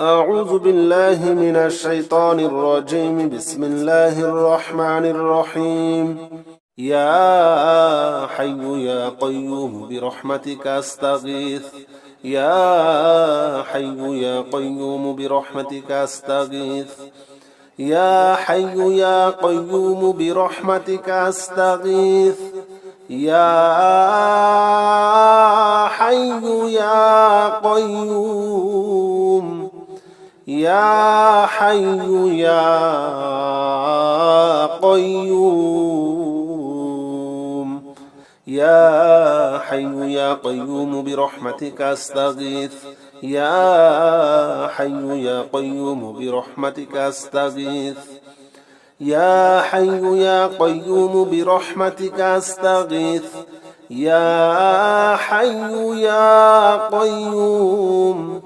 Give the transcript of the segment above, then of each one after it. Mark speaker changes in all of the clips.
Speaker 1: أعوذ بالله من الشيطان الرجيم. بسم الله الرحمن الرحيم. يا حي يا قيوم برحمتك أستغيث. يا حي يا قيوم برحمتك أستغيث. يا حي يا قيوم برحمتك أستغيث. يا حي يا قيوم يا حي يا قيوم. يا حي يا قيوم برحمتك أستغيث. يا حي يا قيوم برحمتك أستغيث. يا حي يا قيوم برحمتك أستغيث. يا حي يا قيوم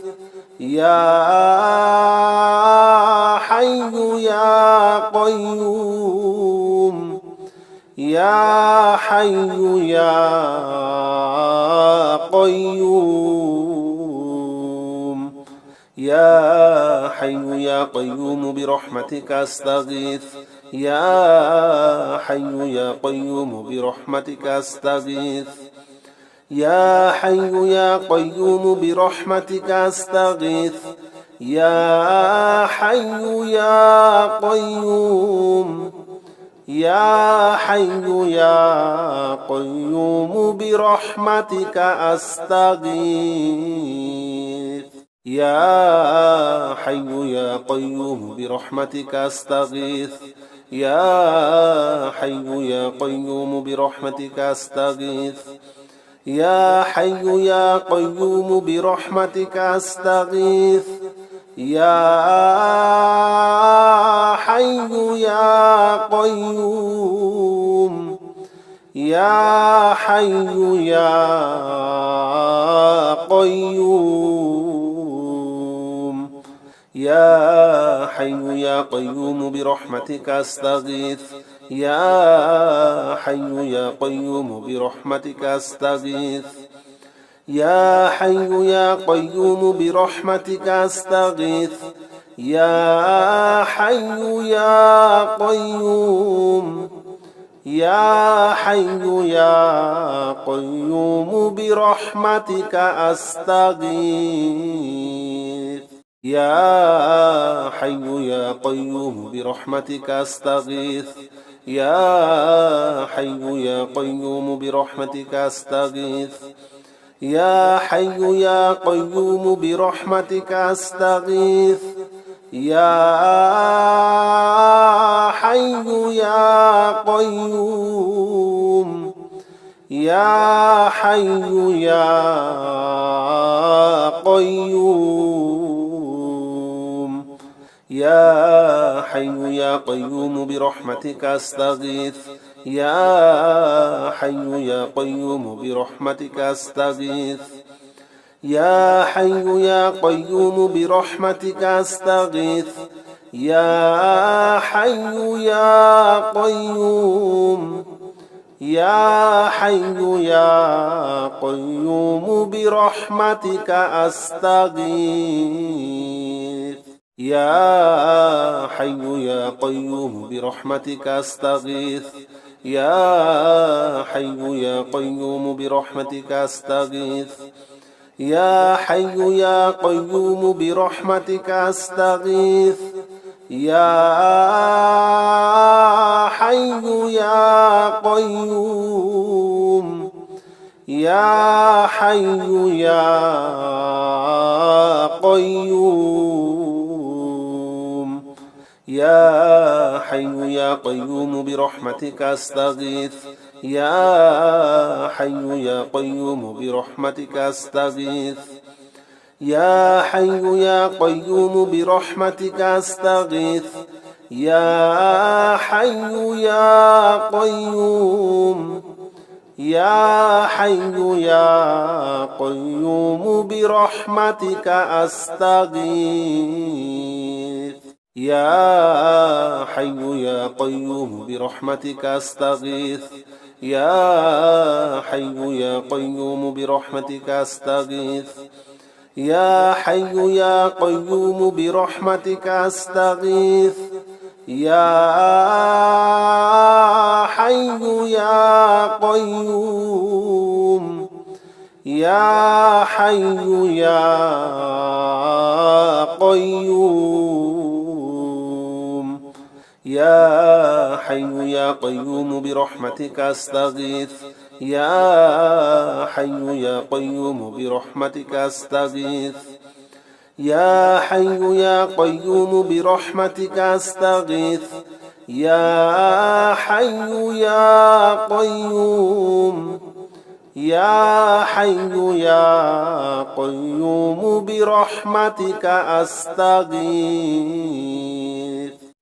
Speaker 1: يا حي يا قيوم يا حي يا قيوم. يا حي يا قيوم برحمتك أستغيث. يا حي يا قيوم برحمتك أستغيث. يا حي يا قيوم برحمتك أستغيث. يا حي يا قيوم يا حي يا قيوم برحمتك أستغيث. يا حي يا قيوم برحمتك أستغيث. يا حي يا قيوم برحمتك أستغيث. يا حي يا قيوم برحمتك أستغيث. يا حي يا قيوم. يا حي يا قيوم. يا حي يا قيوم برحمتك أستغيث. يا حي يا قيوم برحمتك أستغيث. يا حي يا قيوم برحمتك أستغيث. يا حي يا قيوم يا حي يا قيوم برحمتك أستغيث. يا حي يا قيوم برحمتك أستغيث. يا حي يا قيوم برحمتك أستغيث. يا حي يا قيوم برحمتك أستغيث. يا حي يا قيوم. يا حي يا قيوم. يا حي يا قيوم برحمتك أستغيث. يا حي يا قيوم برحمتك أستغيث. يا حي يا قيوم برحمتك أستغيث. يا حي يا قيوم يا حي يا قيوم برحمتك أستغيث. يا حي يا قيوم برحمتك أستغيث. يا حي يا قيوم برحمتك أستغيث. يا حي يا قيوم برحمتك أستغيث. يا حي يا قيوم. يا حي يا قيوم. يا حي يا قيوم برحمتك أستغيث. يا حي يا قيوم برحمتك أستغيث. يا حي يا قيوم برحمتك أستغيث. يا حي يا قيوم يا حي يا قيوم برحمتك أستغيث. يا حي يا قيوم برحمتك أستغيث. يا حي يا قيوم برحمتك أستغيث. يا حي يا قيوم برحمتك أستغيث. يا حي يا قيوم. يا حي يا قيوم حي يا قيوم برحمتك أستغيث. يا حي يا قيوم برحمتك أستغيث. يا حي يا قيوم برحمتك أستغيث. يا حي يا قيوم يا حي يا قيوم برحمتك أستغيث.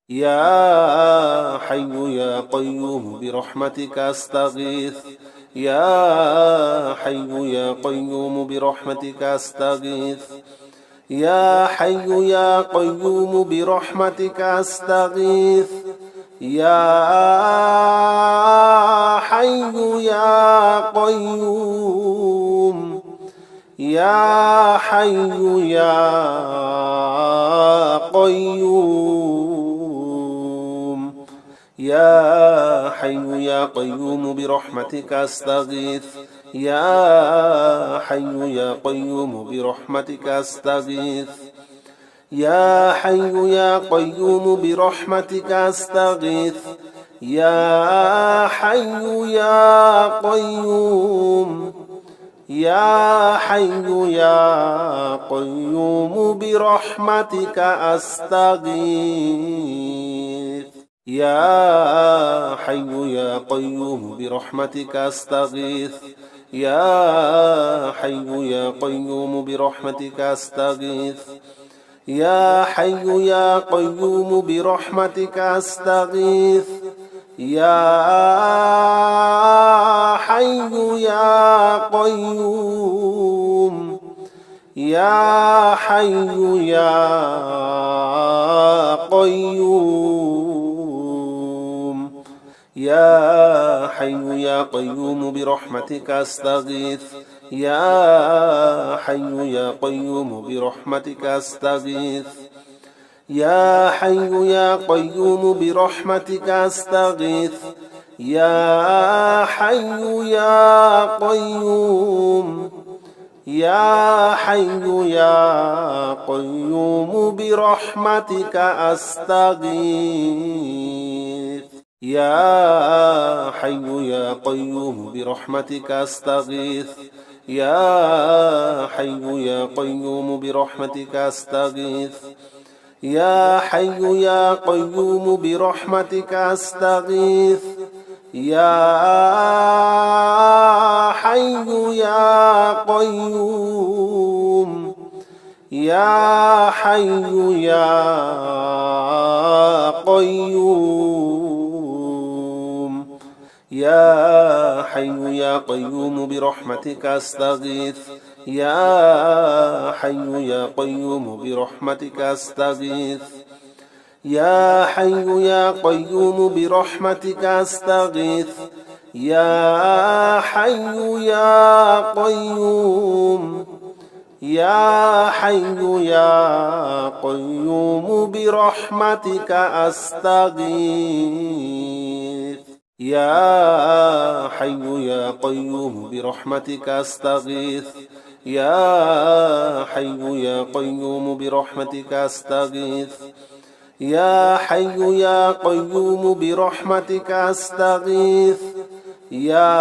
Speaker 1: يا حي يا قيوم برحمتك أستغيث. يا حي يا قيوم برحمتك أستغيث. يا حي يا قيوم برحمتك أستغيث. يا حي يا قيوم. يا حي يا قيوم. يا حي يا قيوم برحمتك أستغيث. يا حي يا قيوم برحمتك أستغيث. يا حي يا قيوم برحمتك أستغيث. يا حي يا قيوم يا حي يا قيوم برحمتك أستغيث. يا حي يا قيوم برحمتك أستغيث. يا حي يا قيوم برحمتك أستغيث. يا حي يا قيوم برحمتك أستغيث. يا حي يا قيوم يا حي يا قيوم. يا حي يا قيوم برحمتك أستغيث. يا حي يا قيوم برحمتك أستغيث. يا حي يا قيوم برحمتك أستغيث. يا حي يا قيوم يا حي يا قيوم برحمتك أستغيث. يا حي يا قيوم برحمتك أستغيث. يا حي يا قيوم برحمتك أستغيث. يا حي يا قيوم برحمتك أستغيث. يا حي يا قيوم. يا حي يا قيوم. يا حي يا قيوم برحمتك أستغيث. يا حي يا قيوم برحمتك أستغيث. يا حي يا قيوم برحمتك أستغيث. يا حي يا قيوم يا حي يا قيوم برحمتك أستغيث. يا حي يا قيوم برحمتك أستغيث. يا حي يا قيوم برحمتك أستغيث. يا حي يا قيوم برحمتك أستغيث. يا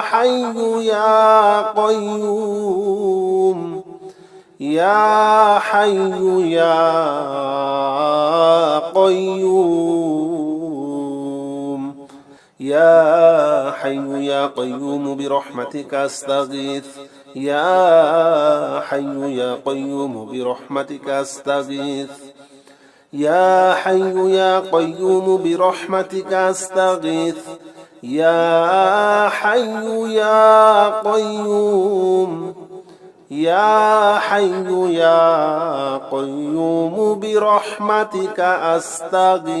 Speaker 1: حي يا قيوم. يا حي يا قيوم. يا حي يا قيوم برحمتك أستغيث. يا حي يا قيوم برحمتك أستغيث. يا حي يا قيوم برحمتك أستغيث. يا حي يا قيوم يا حي يا قيوم برحمتك أستغيث.